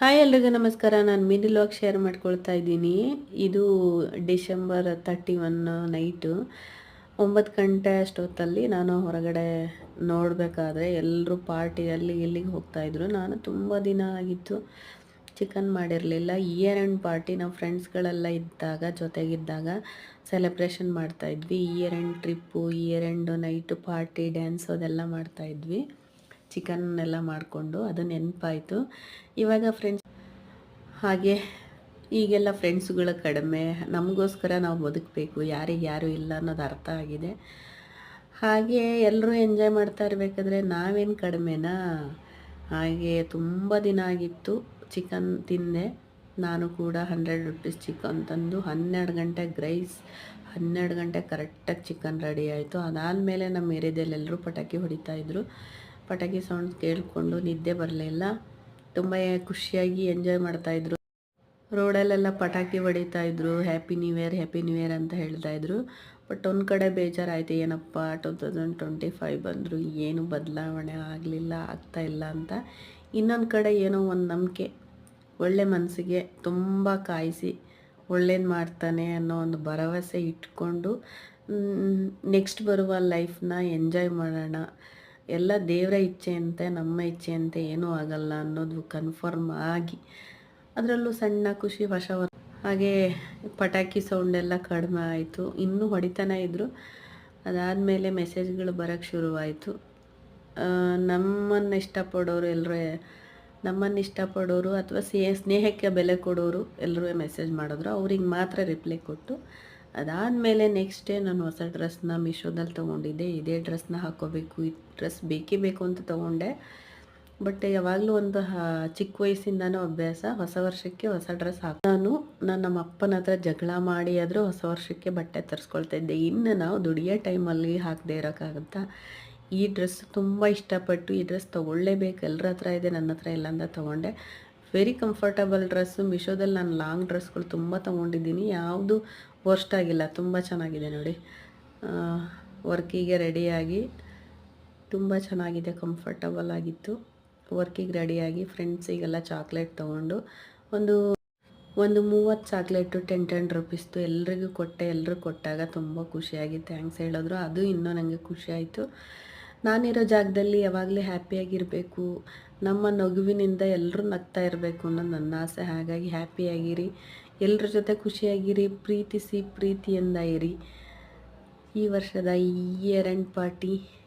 Hi ಎಲ್ರಿಗೂ ನಮಸ್ಕಾರ. ನಾನು ಮಿನಿ ಲಾಗ್ ಶೇರ್ ಮಾಡ್ಕೊಳ್ತಾ ಇದ್ದೀನಿ. ಇದು ಡಿಸೆಂಬರ್ ತರ್ಟಿ ಒನ್ ನೈಟು. ಒಂಬತ್ತು ಗಂಟೆ ಅಷ್ಟೊತ್ತಲ್ಲಿ ನಾನು ಹೊರಗಡೆ ನೋಡಬೇಕಾದ್ರೆ ಎಲ್ಲರೂ ಪಾರ್ಟಿ ಅಲ್ಲಿ ಇಲ್ಲಿಗೆ ಹೋಗ್ತಾಯಿದ್ರು ನಾನು ತುಂಬ ದಿನ ಆಗಿತ್ತು. ಚಿಕನ್ ಮಾಡಿರಲಿಲ್ಲ. ಇಯರ್ ಎಂಡ್ ಪಾರ್ಟಿ ನಾವು ಫ್ರೆಂಡ್ಸ್ಗಳೆಲ್ಲ ಇದ್ದಾಗ, ಜೊತೆಗಿದ್ದಾಗ ಸೆಲೆಬ್ರೇಷನ್ ಮಾಡ್ತಾಯಿದ್ವಿ year end trip year end night party dance ಅದೆಲ್ಲ ಮಾಡ್ತಾಯಿದ್ವಿ ಚಿಕನ್ ಎಲ್ಲ ಮಾಡಿಕೊಂಡು ಅದು ನೆನಪಾಯಿತು. ಇವಾಗ ಫ್ರೆಂಡ್ಸ್ ಹಾಗೆ ಈಗೆಲ್ಲ ಫ್ರೆಂಡ್ಸ್ಗಳು ಕಡಿಮೆ. ನಮಗೋಸ್ಕರ ನಾವು ಬದುಕಬೇಕು. ಯಾರಿಗೆ ಯಾರು ಇಲ್ಲ ಅನ್ನೋದು ಅರ್ಥ ಆಗಿದೆ. ಹಾಗೆ ಎಲ್ಲರೂ ಎಂಜಾಯ್ ಮಾಡ್ತಾ ಇರಬೇಕಾದ್ರೆ ನಾವೇನು ಕಡಿಮೆನಾ? ಹಾಗೆ ತುಂಬ ದಿನ ಆಗಿತ್ತು ಚಿಕನ್ ತಿಂದೆ. ನಾನು ಕೂಡ ಹಂಡ್ರೆಡ್ ರುಪೀಸ್ ಚಿಕನ್ ತಂದು ಹನ್ನೆರಡು ಗಂಟೆಗೆ ರೈಸ್ ಹನ್ನೆರಡು ಗಂಟೆ ಕರೆಕ್ಟಾಗಿ ಚಿಕನ್ ರೆಡಿ ಆಯಿತು. ಅದಾದಮೇಲೆ ನಮ್ಮ ಏರಿಯಾದಲ್ಲಿ ಎಲ್ಲರೂ ಪಟಾಕಿ ಹೊಡಿತಾಯಿದ್ರು ಪಟಾಕಿ ಸೌಂಡ್ ಕೇಳಿಕೊಂಡು ನಿದ್ದೆ ಬರಲಿಲ್ಲ ತುಂಬ ಖುಷಿಯಾಗಿ ಎಂಜಾಯ್ ಮಾಡ್ತಾಯಿದ್ರು ರೋಡಲ್ಲೆಲ್ಲ ಪಟಾಕಿ ಹೊಡಿತಾಯಿದ್ರು happy new year happy new year ಅಂತ ಹೇಳ್ತಾಯಿದ್ರು ಬಟ್ ಒಂದು ಕಡೆ ಬೇಜಾರಾಯಿತು, ಏನಪ್ಪ ಟು ತೌಸಂಡ್ ಟ್ವೆಂಟಿ ಫೈವ್ ಬಂದರು, ಏನು ಬದಲಾವಣೆ ಆಗಲಿಲ್ಲ, ಆಗ್ತಾ ಇಲ್ಲ ಅಂತ. ಇನ್ನೊಂದು ಕಡೆ ಏನೋ ಒಂದು ನಂಬಿಕೆ, ಒಳ್ಳೆ ಮನಸ್ಸಿಗೆ ತುಂಬ ಕಾಯಿಸಿ ಒಳ್ಳೇದು ಮಾಡ್ತಾನೆ ಅನ್ನೋ ಒಂದು ಭರವಸೆ ಇಟ್ಕೊಂಡು ನೆಕ್ಸ್ಟ್ ಬರುವ ಲೈಫ್ನ ಎಂಜಾಯ್ ಮಾಡೋಣ. ಎಲ್ಲ ದೇವರ ಇಚ್ಛೆಯಂತೆ ನಮ್ಮ ಇಚ್ಛೆಯಂತೆ ಏನೂ ಆಗಲ್ಲ ಅನ್ನೋದು ಕನ್ಫರ್ಮ್ ಆಗಿ ಅದರಲ್ಲೂ ಸಣ್ಣ ಖುಷಿ ಹೊಸ ಹಾಗೆ ಪಟಾಕಿ ಸೌಂಡೆಲ್ಲ ಕಡಿಮೆ ಆಯಿತು. ಇನ್ನೂ ಹೊಡಿತಾನೆ ಇದ್ದರು ಅದಾದಮೇಲೆ ಮೆಸೇಜ್ಗಳು ಬರೋಕ್ಕೆ ಶುರುವಾಯಿತು. ನಮ್ಮನ್ನು ಇಷ್ಟಪಡೋರು ಎಲ್ಲರೂ ನಮ್ಮನ್ನು ಇಷ್ಟಪಡೋರು ಅಥವಾ ಸ್ನೇಹಕ್ಕೆ ಬೆಲೆ ಕೊಡೋರು ಎಲ್ಲರೂ ಮೆಸೇಜ್ ಮಾಡಿದ್ರು. ಅವ್ರಿಗೆ ಮಾತ್ರ ರಿಪ್ಲೈ ಕೊಟ್ಟು ಅದಾದಮೇಲೆ ನೆಕ್ಸ್ಟ್ ಡೇ ನಾನು ಹೊಸ ಡ್ರೆಸ್ನ ಮಿಶೋದಲ್ಲಿ ತೊಗೊಂಡಿದ್ದೆ. ಇದೇ ಡ್ರೆಸ್ನ ಹಾಕೋಬೇಕು, ಈ ಡ್ರೆಸ್ ಬೇಕೇ ಬೇಕು ಅಂತ ತೊಗೊಂಡೆ. ಬಟ್ ಯಾವಾಗಲೂ ಒಂದು ಚಿಕ್ಕ ವಯಸ್ಸಿಂದನೂ ಅಭ್ಯಾಸ. ಹೊಸ ವರ್ಷಕ್ಕೆ ಹೊಸ ಡ್ರೆಸ್ ಹಾಕಿ ನಾನು ನಾನು ನಮ್ಮ ಅಪ್ಪನ ಹತ್ರ ಜಗಳ ಮಾಡಿ ಆದರೂ ಹೊಸ ವರ್ಷಕ್ಕೆ ಬಟ್ಟೆ ತರಿಸ್ಕೊಳ್ತಾ ಇದ್ದೆ. ಇನ್ನು ನಾವು ದುಡಿಯೋ ಟೈಮಲ್ಲಿ ಹಾಕದೇ ಇರೋಕ್ಕಾಗುತ್ತಾ? ಈ ಡ್ರೆಸ್ ತುಂಬ ಇಷ್ಟಪಟ್ಟು ಈ ಡ್ರೆಸ್ ತೊಗೊಳ್ಳೇಬೇಕು. ಎಲ್ಲರ ಹತ್ರ ಇದೆ, ನನ್ನ ಹತ್ರ ಇಲ್ಲ ಅಂತ ತೊಗೊಂಡೆ. ವೆರಿ ಕಂಫರ್ಟಬಲ್ ಡ್ರೆಸ್ಸು ಮಿಶೋದಲ್ಲಿ ನಾನು ಲಾಂಗ್ ಡ್ರೆಸ್ಗಳು ತುಂಬ ತೊಗೊಂಡಿದ್ದೀನಿ. ಯಾವುದು ವರ್ಸ್ಟ್ ಆಗಿಲ್ಲ. ತುಂಬ ಚೆನ್ನಾಗಿದೆ ನೋಡಿ. ವರ್ಕಿಗೆ ರೆಡಿಯಾಗಿ ತುಂಬ ಚೆನ್ನಾಗಿದೆ ಕಂಫರ್ಟಬಲ್ ಆಗಿತ್ತು. ವರ್ಕಿಗೆ ರೆಡಿಯಾಗಿ ಫ್ರೆಂಡ್ಸಿಗೆಲ್ಲ ಚಾಕ್ಲೇಟ್ ತೊಗೊಂಡು ಒಂದು ಒಂದು ಮೂವತ್ತು ಚಾಕ್ಲೇಟು ಟೆನ್ ಟೆನ್ ರುಪೀಸ್ದು ಎಲ್ರಿಗೂ ಕೊಟ್ಟೆ. ಎಲ್ಲರೂ ಕೊಟ್ಟಾಗ ತುಂಬ ಖುಷಿಯಾಗಿ ಥ್ಯಾಂಕ್ಸ್ ಹೇಳಿದ್ರು. ಅದು ಇನ್ನೂ ನನಗೆ ಖುಷಿ ಆಯಿತು. ನಾನಿರೋ ಜಾಗದಲ್ಲಿ ಯಾವಾಗಲೂ ಹ್ಯಾಪಿಯಾಗಿರಬೇಕು. ನಮ್ಮ ನಗುವಿನಿಂದ ಎಲ್ಲರೂ ನಗ್ತಾ ಇರಬೇಕು ಅನ್ನೋ ನನ್ನ ಆಸೆ. ಹಾಗಾಗಿ ಹ್ಯಾಪಿಯಾಗಿರಿ. ಎಲ್ಲರ ಜೊತೆ ಖುಷಿಯಾಗಿರಿ. ಪ್ರೀತಿಸಿ, ಪ್ರೀತಿಯಿಂದ ಇರಿ. ಈ ವರ್ಷದ ಈ ಇಯರ್ ಪಾರ್ಟಿ